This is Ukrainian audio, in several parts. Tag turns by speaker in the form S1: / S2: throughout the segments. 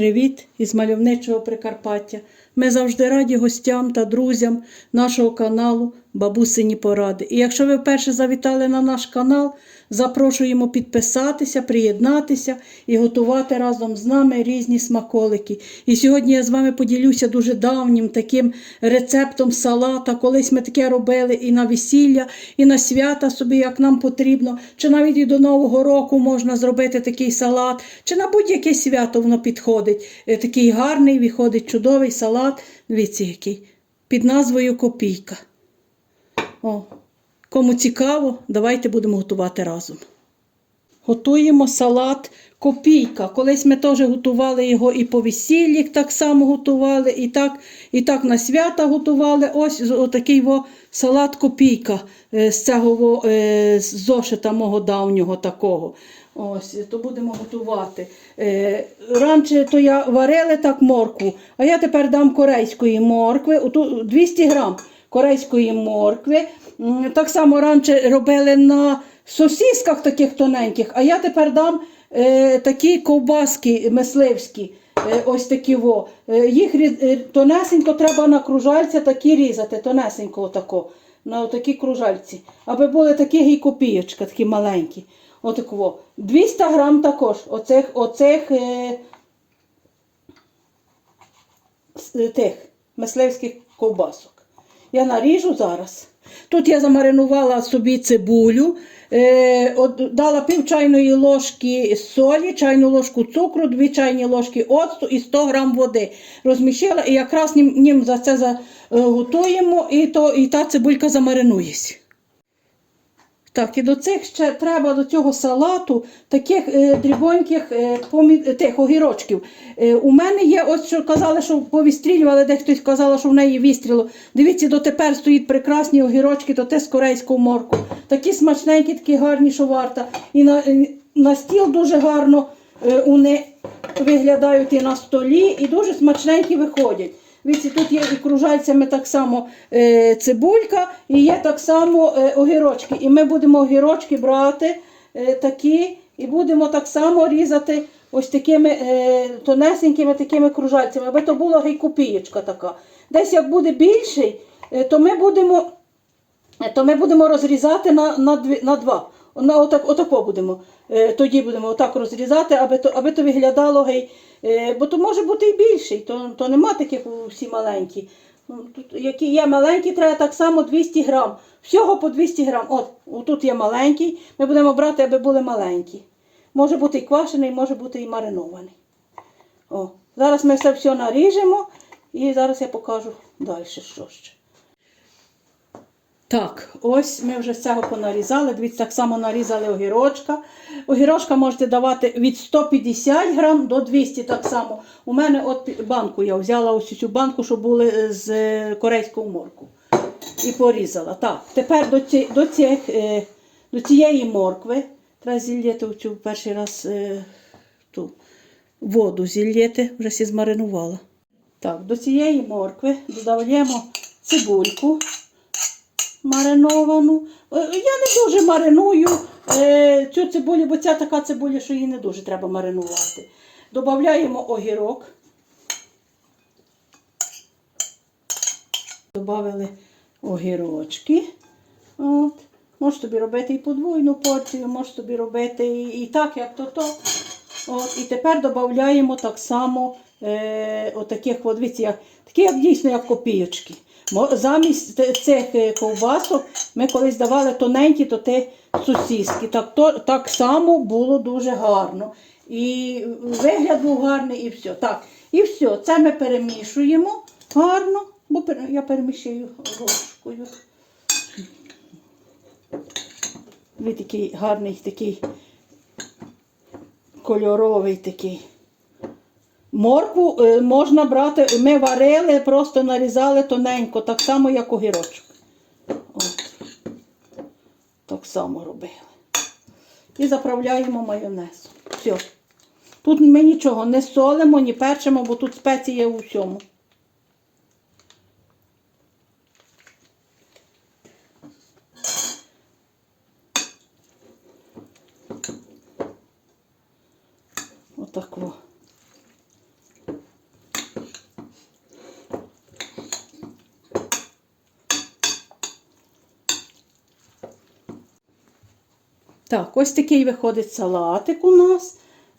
S1: Привіт із мальовничого Прикарпаття. Ми завжди раді гостям та друзям нашого каналу Бабусині Поради. І якщо ви вперше завітали на наш канал, запрошуємо підписатися, приєднатися і готувати разом з нами різні смаколики. І сьогодні я з вами поділюся дуже давнім таким рецептом салата. Колись ми таке робили і на весілля, і на свята собі, як нам потрібно. Чи навіть і до Нового року можна зробити такий салат, чи на будь-яке свято воно підходить. Е, Такий гарний, виходить чудовий салат. Дивіться, який. Під назвою Копійка. О, кому цікаво, давайте будемо готувати разом. Готуємо салат копійка. Колись ми теж готували його і по весіллі так само готували, і так, і так на свята готували. Ось во салат копійка е, з цього е, з зошита мого давнього такого. Ось, то будемо готувати. Е, раніше то я варила так моркву, а я тепер дам корейської моркви, оту 200 грам корейської моркви. Так само раніше робили на сосісках таких тоненьких, а я тепер дам е, такі ковбаски мисливські. е, Ось такі во. Е, Їх е, тонесенько треба на кружальця такі різати, тонесенько отако, на такі кружальці. Аби були такі гей копійочка, такі маленькі. Отако. 200 грам також оцих, оцих е, тих мисливських ковбасок. Я наріжу зараз. Тут я замаринувала собі цибулю, е, от, дала пів чайної ложки солі, чайну ложку цукру, дві чайні ложки оцту і 100 грам води. Розміщила і якраз ним, ним за це заготуємо, і, то, і та цибулька замаринується. Так, і до цих ще треба до цього салату таких е, дрібоньких е, помі... тих огірочків. Е, у мене є, ось що казали, що повістрілювали, де хтось казала, що в неї вістріло. Дивіться, дотепер стоїть прекрасні огірочки, то те з корейського морку. Такі смачненькі, такі гарні, що варта. І на, на стіл дуже гарно е, вони виглядають і на столі, і дуже смачненькі виходять. Дивіться, тут є і кружальцями так само е, цибулька, і є так само е, огірочки. І ми будемо огірочки брати е, такі, і будемо так само різати ось такими е, тонесенькими такими кружальцями, аби то була гейкопієчка така. Десь як буде більший, е, то ми будемо Е, то ми будемо розрізати на, на, дві, на два. На отак, отако будемо. Е, тоді будемо отак розрізати, аби то, аби то виглядало гей. Е, бо то може бути і більший, то, то нема таких всі маленькі. Ну, Тут, які є маленькі, треба так само 200 грам. Всього по 200 грам. От, тут є маленький. Ми будемо брати, аби були маленькі. Може бути і квашений, може бути і маринований. О, зараз ми все все наріжемо і зараз я покажу далі, що ще. Так, ось ми вже з цього понарізали. Дивіться, так само нарізали огірочка. Огірочка можете давати від 150 грам до 200 так само. У мене от банку я взяла ось цю банку, щоб були з е, корейського морку. І порізала. Так, тепер до, ці, до, цих, е, до цієї моркви треба зілляти оцю перший раз е, ту воду зілляти, вже всі змаринувала. Так, до цієї моркви додаємо цибульку мариновану. Е, Я не дуже мариную е, цю цибулю, бо ця така цибуля, що її не дуже треба маринувати. Добавляємо огірок. Добавили огірочки. От. Можеш собі робити і подвойну порцію, можеш собі робити і, і так, як то то. От, і тепер додаємо так само е, отаких, от, дивіться, як, такі як дійсно як копійочки. Замість цих е, ковбасок ми колись давали тоненькі, то те сосиски. Так, то, так само було дуже гарно. І вигляд був гарний, і все. Так, і все. Це ми перемішуємо гарно, бо я перемішую ложкою. Ви такий гарний такий кольоровий такий. Моркву е, можна брати, ми варили, просто нарізали тоненько, так само, як огірочок. От. Так само робили. І заправляємо майонезом. Все. Тут ми нічого не солимо, ні перчимо, бо тут спеції у всьому. Отак во. Так, ось такий виходить салатик у нас.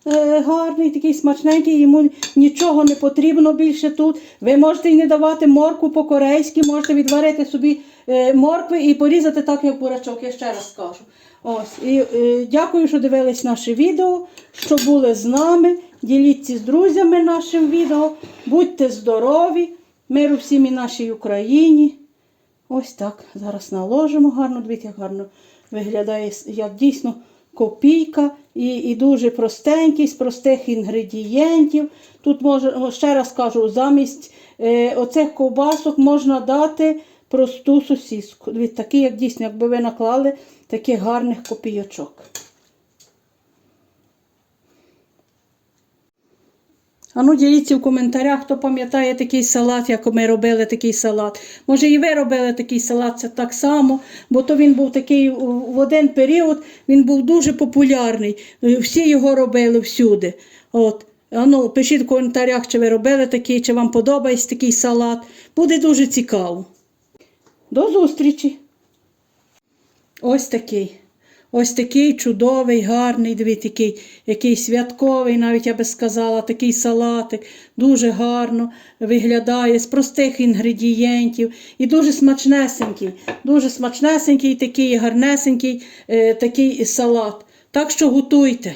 S1: Е, гарний, такий смачненький, йому нічого не потрібно більше тут. Ви можете і не давати морку по-корейськи, можете відварити собі е, моркви і порізати так, як бурачок, я ще раз скажу. Ось, і, е, дякую, що дивились наше відео, що були з нами. Діліться з друзями нашим відео. Будьте здорові, миру всім і нашій Україні. Ось так. Зараз наложимо гарно, дивіться, як гарно виглядає, як дійсно копійка і, і дуже простенький, з простих інгредієнтів. Тут можна, ще раз кажу, замість е, оцих ковбасок можна дати просту сосиску. Такі, як дійсно, якби ви наклали таких гарних копійочок. А ну діліться в коментарях, хто пам'ятає такий салат, як ми робили такий салат. Може і ви робили такий салат, це так само, бо то він був такий в один період, він був дуже популярний. Е, Всі його робили всюди. От. А ну, пишіть в коментарях, чи ви робили такий, чи вам подобається такий салат. Буде дуже цікаво. До зустрічі! Ось такий. Ось такий чудовий, гарний, дивіться, який, який святковий, навіть я би сказала, такий салатик. Дуже гарно виглядає з простих інгредієнтів і дуже смачнесенький. Дуже смачнесенький, такий гарнесенький е, такий салат. Так що готуйте.